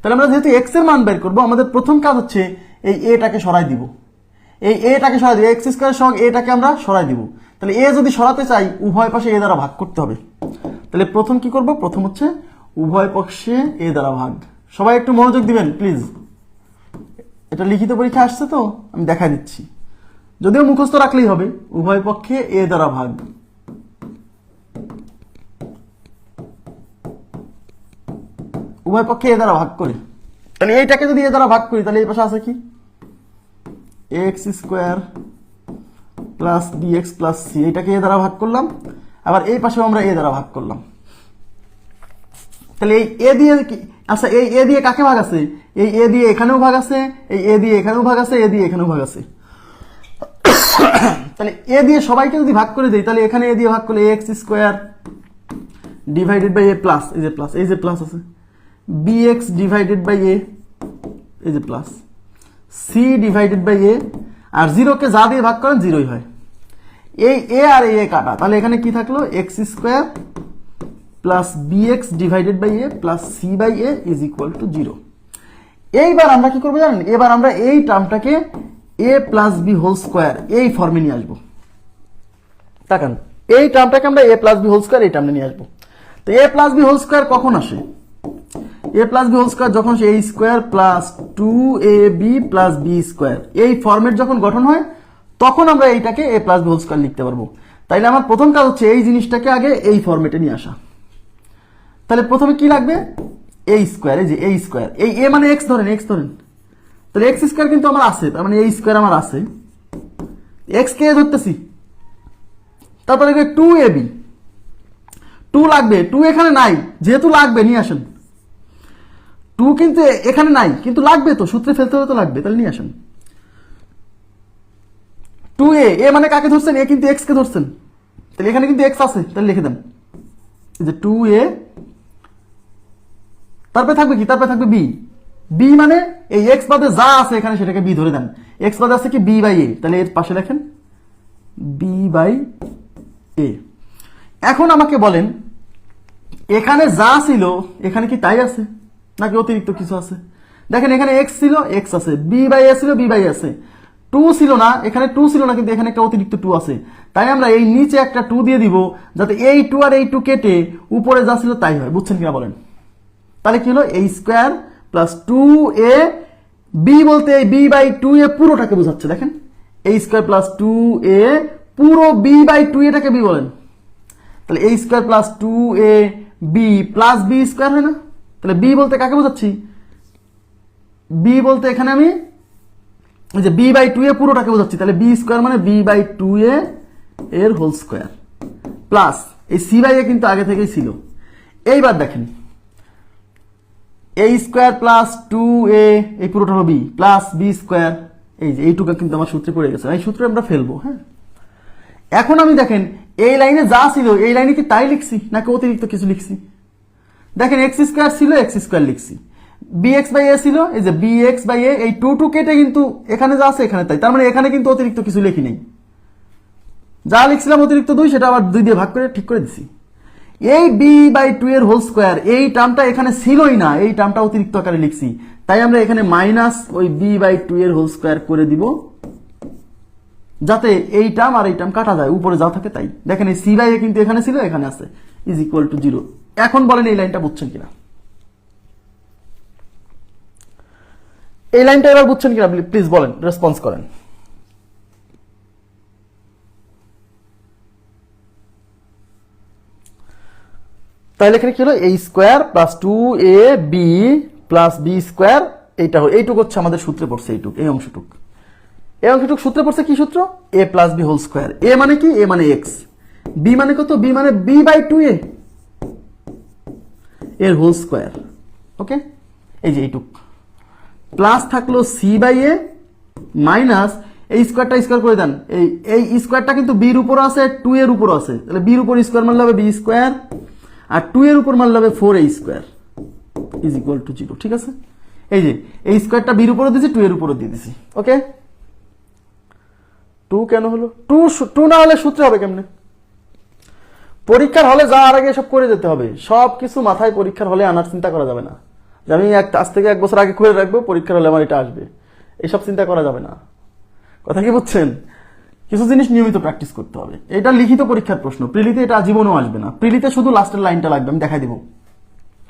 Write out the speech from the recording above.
তাহলে আমরা যেহেতু এক্সের মান বের করব, আমাদের প্রথম কাজ হচ্ছে এই এটাকে সরাই দিব। এই এটাকে সরাই দিব এক্স স্কোয়ার সঙ্গে এটাকে আমরা সরাই দিব। তাহলে এ যদি সরাতে চাই, উভয় পাশে এ দ্বারা ভাগ করতে হবে। তাহলে প্রথম কি করব? প্রথম হচ্ছে উভয় পক্ষে এ দ্বারা ভাগ। সবাই একটু মনোযোগ দিবেন প্লিজ এটা লিখিত পরীক্ষা আসছে তো, আমি দেখাই দিচ্ছি। যদিও মুখস্থ রাখলেই হবে, উভয় পক্ষে এ দ্বারা ভাগ। উভয় পক্ষে এ দ্বারা ভাগ করি। তাহলে এইটাকে যদি এ দ্বারা ভাগ করি, তাহলে এই পাশে আছে কি? X square plus b x plus c এটাকে এ দ্বারা ভাগ করলাম। আবার এই পাশেও আমরা এ দ্বারা ভাগ করলাম। তাহলে এই এ দিয়ে আচ্ছা এই এ দিয়ে কাকে ভাগ আছে? এই এ দিয়ে এখানেও ভাগ আছে, এই এ দিয়ে এখানেও ভাগ আছে, এ দিয়ে এখানেও ভাগ আছে। তাহলে এ দিয়ে সবাইকে যদি ভাগ করে দিই, তাহলে এখানে এ দিয়ে ভাগ করলে x square divided by a plus এই যে প্লাস এই যে প্লাস আছে। এক্স ডিভাইডেড বাই এ এই যে plus c divided by a আর জিরোকে যা দিয়ে ভাগ করেন জিরোই হয়। এই এ আর এ কাটা, তাহলে এখানে কি থাকল? X square plus b x divided by a plus c by a is equal to zero এইবার আমরা কি করব জানেন? এবার আমরা এই টার্মটাকে a plus b whole square এই ফর্মে নিয়ে আসব। তাকান, এই টার্মটাকে আমরা a plus b whole square এই টার্মে নিয়ে আসব। তো a plus b whole square কখন আসে? A plus b whole square যখন a square plus two a b plus b square এই ফর্মেট যখন গঠন হয়, তখন আমরা এইটাকে a plus b whole square লিখতে পারব। তাইলে আমার প্রথম কাজ হচ্ছে এই জিনিসটাকে আগে এই ফর্মেটে নিয়ে আসা। তাহলে প্রথমে কি লাগবে? এ স্কোয়ার এই যে এ স্কোয়ার এই এ মানে এক্স ধরেন এক্স ধরেন। তাহলে এক্স স্কোয়ার কিন্তু আমার আছে, তার মানে এ স্কোয়ার আমার আছে। এক্স কে ধরতেছি। তারপরে টু এ বি টু লাগবে টু এখানে নাই, যেহেতু লাগবে, নিয়ে আসেন। টু কিন্তু এখানে নাই, কিন্তু লাগবে তো, সূত্রে ফেলতে হলে তো লাগবে, তাহলে নিয়ে আসেন। টু এ এ মানে কাকে ধরছেন? এ কিন্তু এক্স কে ধরছেন। তাহলে এখানে কিন্তু এক্স আছে, তাহলে লিখে দেন। যে টু এ তারপরে থাকবে কি? তারপরে থাকবে বি বি মানে এই এক্স বাদে যা আছে এখানে সেটাকে বি ধরে দেন। এক্স বাদে আছে কি? বি বাই এ তাহলে এর পাশে লেখেন বি বাই এ এখন আমাকে বলেন, এখানে যা ছিল, এখানে কি তাই আছে? নাকি অতিরিক্ত কিছু আছে? দেখেন এখানে এক্স ছিল এক্স আছে। বি বাই এ ছিল বি বাই আছে। টু ছিল না, এখানে টু ছিল না, কিন্তু এখানে একটা অতিরিক্ত টু আছে। তাই আমরা এই নিচে একটা টু দিয়ে দিব, যাতে এই টু আর এই টু কেটে উপরে যা ছিল তাই হয়। বুঝছেন কিনা বলেন? তাহলে কি হলো? এই square plus two A B বলতে এই বি বাই টু এ পুরোটাকে বোঝাচ্ছে, দেখেন। এই স্কোয়ার প্লাস টু এ পুরো বি বাই টু এটাকে বি বলেন। তাহলে এই square plus two a b plus b square হয় না? তাহলে বি বলতে কাকে বোঝাচ্ছি? বি বলতে এখানে আমি এই যে বি বাই টু এ পুরোটাকে বোঝাচ্ছি। তাহলে বি স্কোয়ার মানে বি বাই টু এ এর হোল স্কোয়ার প্লাস এই সি বাই এ কিন্তু আগে থেকেই ছিল। এইবার দেখেন। A square plus two a এই পুরোটা হলো বি প্লাস বি স্কোয়ার এই যে এইটুকু কিন্তু আমার সূত্রে পড়ে গেছে। এই সূত্রে আমরা ফেলব হ্যাঁ? এখন আমি দেখেন, এই লাইনে যা ছিল, এই লাইনে কি তাই লিখছি? নাকি অতিরিক্ত কিছু লিখছি? দেখেন এক্স স্কোয়ার ছিল এক্স স্কোয়ার লিখছি। বি এক্স বাই এ ছিল, এই যে বি এক্স বাই এ এই টু টু কেটে কিন্তু এখানে যা আছে এখানে তাই। তার মানে এখানে কিন্তু অতিরিক্ত কিছু লিখি নেই। যা লিখছিলাম অতিরিক্ত দুই, সেটা আবার দুই দিয়ে ভাগ করে ঠিক করে দিছি। এই বি বাই টু এর হোল স্কোয়ার এই টার্মটা এখানে ছিলই না, এই টার্মটা অতিরিক্ত আকারে লিখছি। তাই আমরা এখানে মাইনাস ওই বি বাই টু এর হোল স্কোয়ার করে দিব। যাতে এই টার্ম আর এই টার্ম কাটা যায়, উপরে যা থাকে তাই। দেখেন এই সি বাই এ কিন্তু এখানে ছিল, এখানে আছে। ইজ ইকুয়াল টু জিরো এখন বলেন এই লাইনটা বুঝছেন কিনা? এই লাইনটা এবার বুঝছেন কিনা? প্লিজ বলেন রেসপন্স করেন। তাহলে এখানে কি হলো? এই square plus two a b plus b square এইটা এইটুক হচ্ছে আমাদের সূত্রে পড়ছে এইটুক, এই অংশটুক। এই অংশটুক সূত্রে পড়ছে কি সূত্র? A plus b whole square a মানে কি? এ মানে এক্স বি মানে কত? বি মানে বি বাই টু এ এর হোল স্কোয়ার ওকে এই যে এইটুক। প্লাস থাকল সি বাই এ মাইনাস এই স্কোয়ারটা স্কোয়ার করে দেন। এই এই স্কোয়ারটা কিন্তু বির উপর আছে টু এর উপর আছে। তাহলে বির উপর স্কোয়ার মারলে হবে বি স্কোয়ার আর টু এর উপর মারলে হবে four a square is equal to zero ঠিক আছে? এই যে, এই স্কোয়ারটা বির উপরও দিয়েছি টু এর উপরে দিয়ে দিছি ওকে টু কেন হলো? টু টু না হলে সূত্রে হবে কেমনে? পরীক্ষার হলে যাওয়ার আগে সব করে যেতে হবে। সব কিছু মাথায় পরীক্ষার হলে আনার চিন্তা করা যাবে না। যে আমি এক আজ থেকে এক বছর আগে করে রাখব, পরীক্ষার হলে আমার এটা আসবে। এইসব চিন্তা করা যাবে না। কথা কি বুঝছেন? কিছু জিনিস নিয়মিত প্র্যাকটিস করতে হবে। এটা লিখিত পরীক্ষার প্রশ্ন। প্রিলিতে এটা জীবনেও আসবে না। প্রিলিতে শুধু লাস্টের লাইনটা লাগবে, আমি দেখাই দিব।